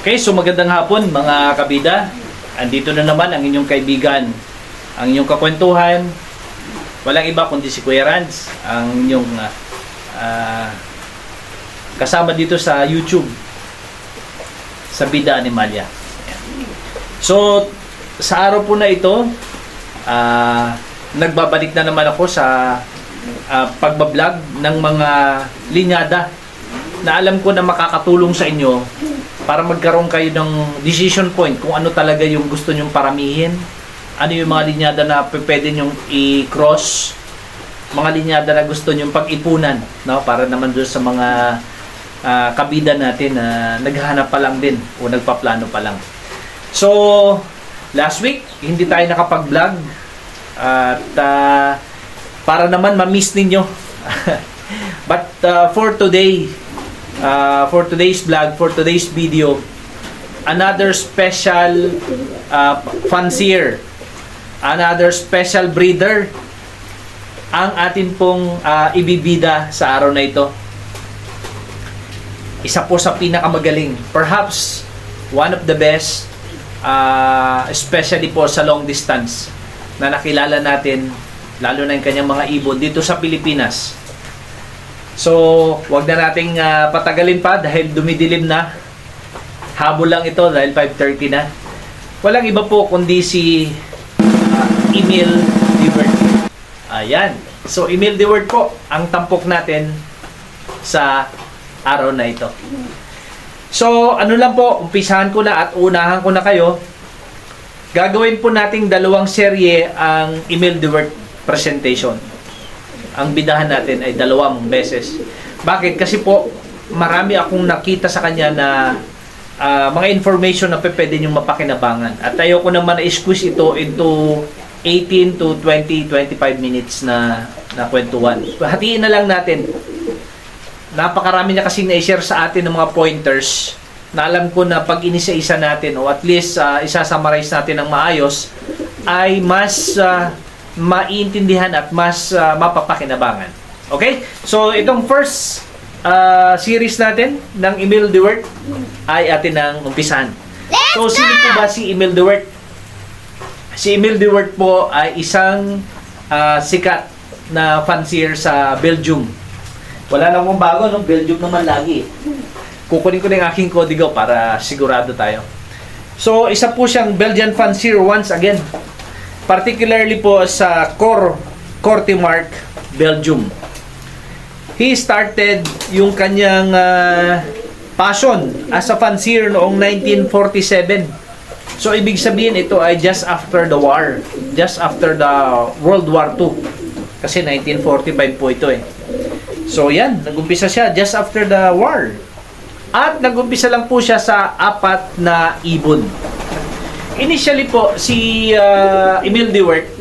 Okay, so magandang hapon mga kabida. Andito na naman ang inyong kaibigan, ang inyong kakwentuhan. Walang iba kundi si Kuya Ranz, ang inyong ah, ah, kasama dito sa YouTube sa Bida Animalia. So, sa araw po na ito, ah, nagbabalik na naman ako sa ah, pagbablog ng mga linyada na alam ko na makakatulong sa inyo para magkaroon kayo ng decision point kung ano talaga yung gusto nyong paramihin, ano yung mga linyada na pwede nyong i-cross, mga linyada na gusto nyong pag-ipunan, no? para naman doon sa mga ah, kabida natin na naghahanap pa lang din o nagpaplano pa lang. So, last week, hindi tayo nakapag-vlog at ah, para naman ma-miss ninyo. But ah, for today, uh, for today's vlog, for today's video, another special uh, fancier, another special breeder ang atin pong uh, ibibida sa araw na ito. Isa po sa pinakamagaling, perhaps one of the best, uh, especially po sa long distance na nakilala natin, lalo na yung kanyang mga ibon dito sa Pilipinas. So, wag na nating ah, patagalin pa dahil dumidilim na. Habol lang ito dahil 5.30 na. Walang iba po kundi si ah, Emil Dewert. Ayan. So, Emil Dewert po ang tampok natin sa araw na ito. So, ano lang po, umpisahan ko na at unahan ko na kayo. Gagawin po nating dalawang serye ang Emil Dewert presentation ang bidahan natin ay dalawang beses. Bakit? Kasi po, marami akong nakita sa kanya na ah, mga information na pwede nyo mapakinabangan. At ayoko naman na-squeeze ito into 18 to 20, 25 minutes na, na kwentuhan. Hatiin na lang natin. Napakarami niya kasi na-share sa atin ng mga pointers na alam ko na pag inisa-isa natin o at least uh, isa-summarize natin ng maayos ay mas ah, maiintindihan at mas ah, mapapakinabangan. Okay? So, itong first ah, series natin ng Emil Dewert ay atin ang umpisahan. so, sino po ba si Emil Dewert? Si Emil Dewert po ay isang ah, sikat na fancier sa Belgium. Wala namang bago, no? Belgium naman lagi. Kukunin ko na yung aking kodigo para sigurado tayo. So, isa po siyang Belgian fancier once again particularly po sa Cor Cortimark, Belgium. He started yung kanyang ah, passion as a fancier noong 1947. So ibig sabihin ito ay just after the war, just after the World War II. Kasi 1945 po ito eh. So yan, nagumpisa siya just after the war. At nagumpisa lang po siya sa apat na ibon. Initially po, si uh, Emil Dewert,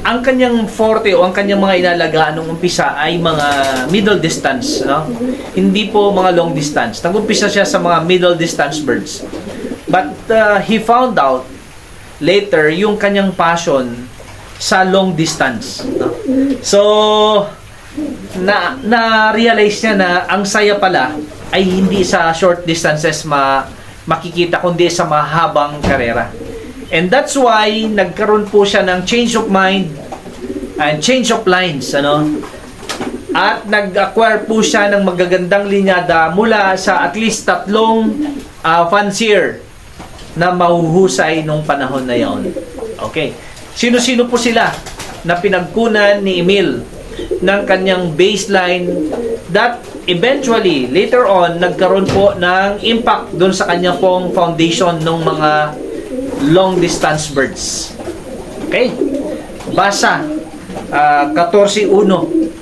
ang kanyang forte o ang kanyang mga inalagaan nung umpisa ay mga middle distance, no? Hindi po mga long distance. Nagumpisa siya sa mga middle distance birds. But uh, he found out later yung kanyang passion sa long distance, no? So, na na-realize niya na ang saya pala ay hindi sa short distances ma makikita kundi sa mahabang karera. And that's why nagkaroon po siya ng change of mind and change of lines, ano? At nag-acquire po siya ng magagandang linyada mula sa at least tatlong uh, fancier na mahuhusay nung panahon na yon. Okay. Sino-sino po sila na pinagkunan ni Emil ng kanyang baseline that eventually, later on, nagkaroon po ng impact doon sa kanya pong foundation ng mga long distance birds. Okay? Basa. ah, 14.1.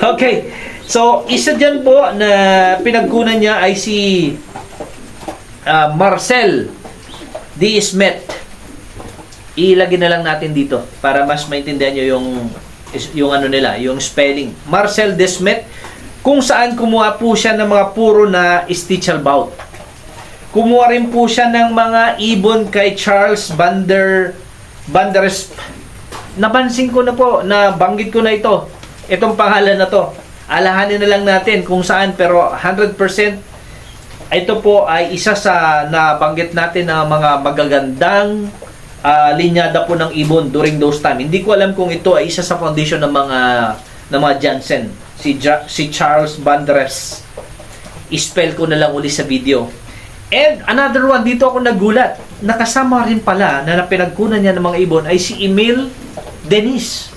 Okay. So, isa dyan po na pinagkunan niya ay si ah, Marcel D. Smith. Ilagay na lang natin dito para mas maintindihan nyo yung yung ano nila, yung spelling. Marcel Desmet, kung saan kumuha po siya ng mga puro na Stichelbaut. Kumuha rin po siya ng mga ibon kay Charles Bander Banderes. Napansin ko na po, na banggit ko na ito. Itong pangalan na to. Alahanin na lang natin kung saan pero 100% ito po ay isa sa nabanggit natin na mga magagandang ah, linyada po ng ibon during those time. Hindi ko alam kung ito ay isa sa foundation ng mga ng mga Jansen. Si Ja- si Charles Bandres. I-spell ko na lang uli sa video. And another one, dito ako nagulat. Nakasama rin pala na napinagkunan niya ng mga ibon ay si Emil Denis.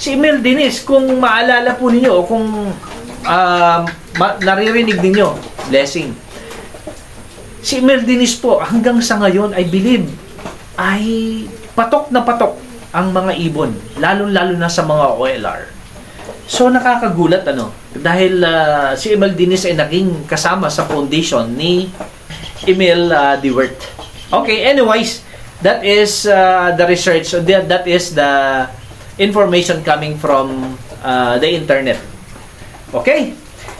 Si Emil Denis, kung maalala po ninyo kung ma- naririnig ninyo, blessing. Si Emil Denis po, hanggang sa ngayon, I believe, ay patok na patok ang mga ibon, lalo-lalo na sa mga OLR. So nakakagulat ano, dahil ah, si Emil Denis ay naging kasama sa foundation ni Emil uh, Dewert. Okay, anyways, that is uh, the research, so that, is the information coming from uh, the internet. Okay?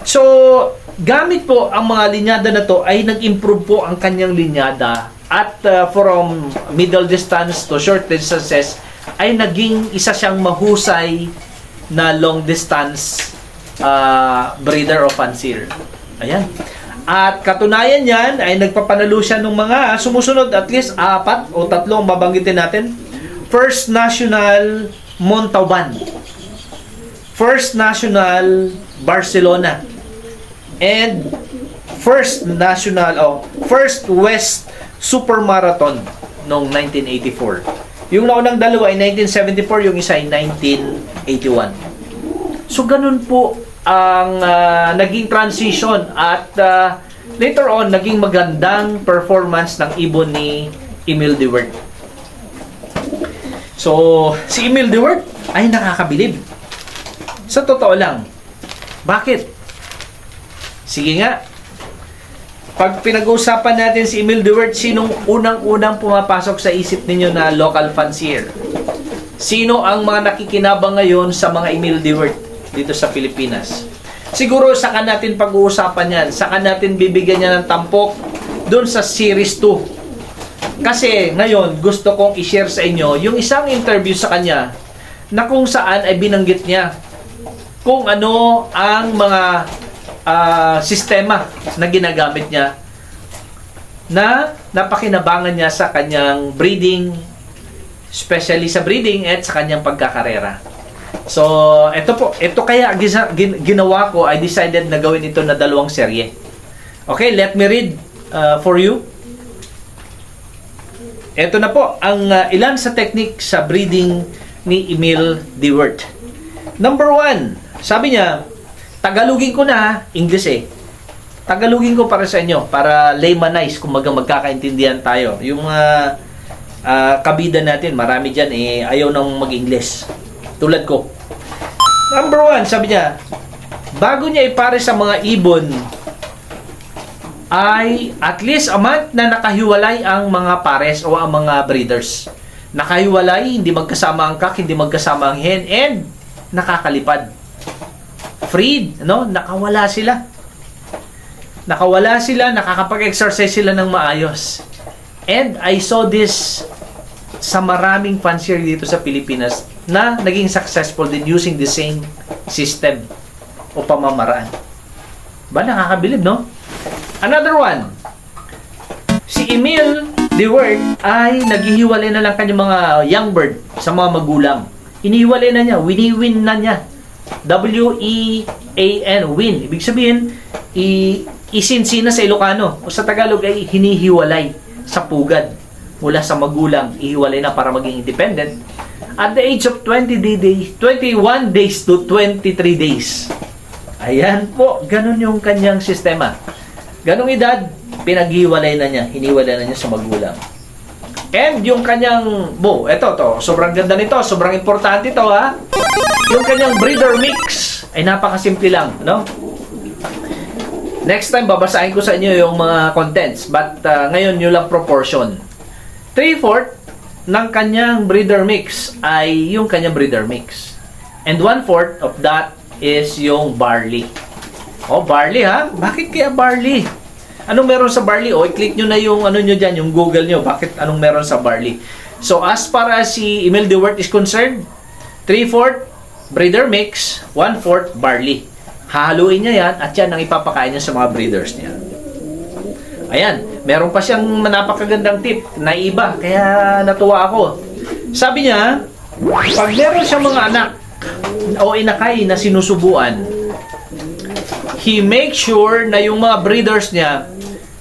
So, gamit po ang mga linyada na to ay nag-improve po ang kanyang linyada at uh, from middle distance to short distances ay naging isa siyang mahusay na long distance uh, breeder of fancier. Ayan. At katunayan yan ay nagpapanalo siya ng mga sumusunod at least apat o tatlong babanggitin natin. First National Montalban. First National Barcelona. And First National oh, First West Super Marathon noong 1984. Yung naunang dalawa ay 1974, yung isa ay 1981. So ganun po ang ah, naging transition at ah, later on naging magandang performance ng ibon ni Emil Dewert. So, si Emil Dewert ay nakakabilib. Sa totoo lang. Bakit? Sige nga. Pag pinag-uusapan natin si Emil Dewert, sinong unang-unang pumapasok sa isip ninyo na local fancier? Sino ang mga nakikinabang ngayon sa mga Emil Dewert dito sa Pilipinas? Siguro saka natin pag-uusapan yan. Saka natin bibigyan niya ng tampok doon sa Series 2. Kasi ngayon, gusto kong i-share sa inyo yung isang interview sa kanya na kung saan ay binanggit niya kung ano ang mga ah, sistema na ginagamit niya na napakinabangan niya sa kanyang breeding, especially sa breeding at sa kanyang pagkakarera. So, ito po, ito kaya ginawa ko, I decided na gawin ito na dalawang serye. Okay, let me read uh, for you. Ito na po ang uh, ilan sa technique sa breeding ni Emil Dewert. Number one, sabi niya, Tagalogin ko na, English eh. Tagalogin ko para sa inyo, para laymanize, kung maga magkakaintindihan tayo. Yung uh, uh, kabida natin, marami dyan eh, ayaw nang mag-English. Tulad ko. Number one, sabi niya, bago niya ipare sa mga ibon, ay at least a month na nakahiwalay ang mga pares o ang mga breeders. Nakahiwalay, hindi magkasama ang kak, hindi magkasama ang hen, and nakakalipad. Freed, no? Nakawala sila. Nakawala sila, nakakapag-exercise sila ng maayos. And I saw this sa maraming fancier dito sa Pilipinas na naging successful din using the same system o pamamaraan. Ba, nakakabilib, no? Another one. Si Emil Dewert ay naghihiwalay na lang kanyang mga young bird sa mga magulang. Inihiwalay na niya, wini-win na niya. W-E-A-N, win. Ibig sabihin, i isinsina sa Ilocano o sa Tagalog ay hinihiwalay sa pugad mula sa magulang, ihiwalay na para maging independent. At the age of 20 days, 21 days to 23 days. Ayan po, ganun yung kanyang sistema. Ganong edad, pinaghiwalay na niya, hiniwalay na niya sa magulang. And yung kanyang, bo, eto to, sobrang ganda nito, sobrang importante ito ha. Yung kanyang breeder mix ay napakasimple lang, no? Next time, babasahin ko sa inyo yung mga contents. But uh, ngayon, yun lang proportion. 3-4 ng kanyang breeder mix ay yung kanyang breeder mix. And 1-4 of that is yung barley. Oh, barley ha? Bakit kaya barley? Anong meron sa barley? O, i-click nyo na yung ano nyo dyan, yung Google nyo. Bakit anong meron sa barley? So, as far as si Emil Dewert is concerned, 3-4 breeder mix, 1-4 barley. Hahaluin niya yan at yan ang ipapakain niya sa mga breeders niya. Ayan, meron pa siyang napakagandang tip na iba, kaya natuwa ako. Sabi niya, pag meron siyang mga anak o inakay na sinusubuan, he make sure na yung mga breeders niya,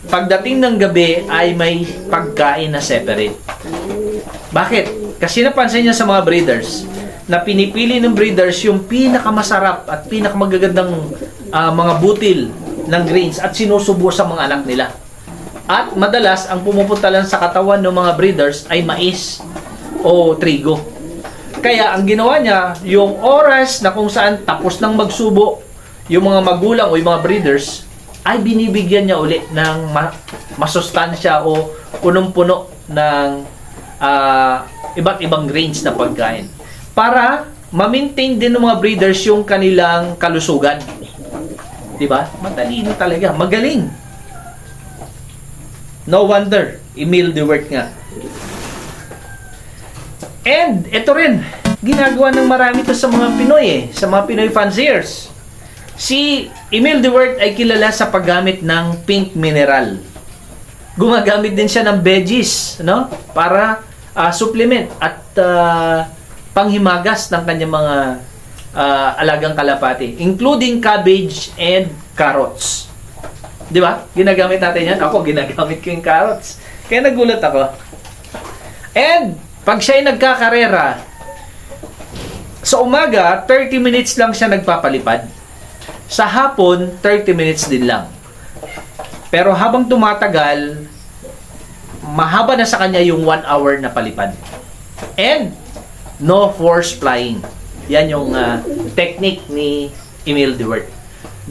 pagdating ng gabi ay may pagkain na separate. Bakit? Kasi napansin niya sa mga breeders na pinipili ng breeders yung pinakamasarap at pinakamagagandang ah, mga butil ng grains at sinusubo sa mga anak nila. At madalas, ang pumupunta lang sa katawan ng mga breeders ay mais o trigo. Kaya ang ginawa niya, yung oras na kung saan tapos nang magsubo yung mga magulang o yung mga breeders, ay binibigyan niya uli ng ma- masustansya o punong-puno ng ah, iba't ibang grains na pagkain. Para ma-maintain din ng mga breeders yung kanilang kalusugan. 'Di ba? Matalino talaga, magaling. No wonder, Emil Dewert nga. And ito rin, ginagawa ng marami to sa mga Pinoy eh, sa mga Pinoy fanciers. Si Emil Dewert ay kilala sa paggamit ng pink mineral. Gumagamit din siya ng veggies, no? Para ah, supplement at ah, panghimagas ng kanyang mga ah, alagang kalapati, including cabbage and carrots. Di ba? Ginagamit natin yan. Ako, ginagamit ko yung carrots. Kaya nagulat ako. And, pag siya ay nagkakarera, sa umaga, 30 minutes lang siya nagpapalipad. Sa hapon, 30 minutes din lang. Pero habang tumatagal, mahaba na sa kanya yung 1 hour na palipad. And, no force flying. Yan yung ah, technique ni Emil Dewert.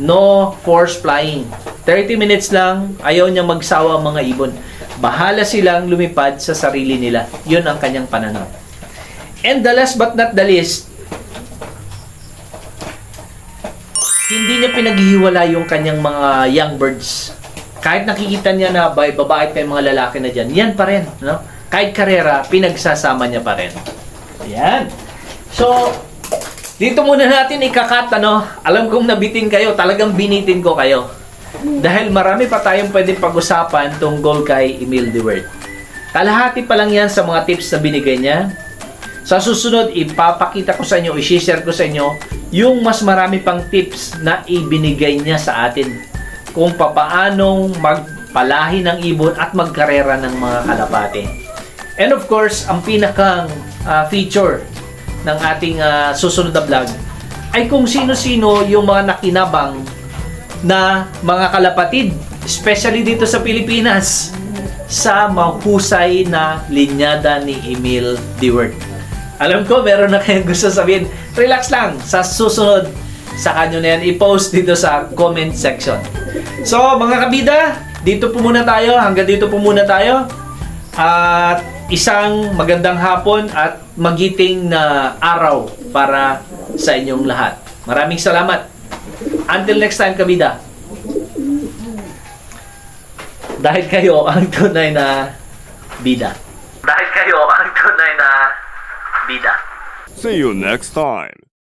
No force flying. 30 minutes lang, ayaw niyang magsawa ang mga ibon. Bahala silang lumipad sa sarili nila. Yun ang kanyang pananaw. And the last but not the least, hindi niya pinaghihiwala yung kanyang mga young birds. Kahit nakikita niya na bay, babae pa yung mga lalaki na dyan, yan pa rin. No? Kahit karera, pinagsasama niya pa rin. Yan. So, dito muna natin ikakat, ano? Alam kong nabitin kayo, talagang binitin ko kayo. Dahil marami pa tayong pwedeng pag-usapan tungkol kay Emil Dewert. Kalahati pa lang yan sa mga tips na binigay niya. Sa susunod, ipapakita ko sa inyo, i-share ko sa inyo yung mas marami pang tips na ibinigay niya sa atin kung papaanong magpalahi ng ibon at magkarera ng mga kalapate. And of course, ang pinakang ah, feature ng ating ah, susunod na vlog ay kung sino-sino yung mga nakinabang na mga kalapatid, especially dito sa Pilipinas, sa mahusay na linyada ni Emil Dewert. Alam ko, meron na kayong gusto sabihin. Relax lang. Sa susunod, sa kanyo na yan i-post dito sa comment section. So, mga kabida, dito po muna tayo. Hanggang dito po muna tayo. At isang magandang hapon at magiting na araw para sa inyong lahat. Maraming salamat. Until next time, kabida. Dahil kayo ang tunay na bida. Dahil kayo ang tunay na bida. See you next time.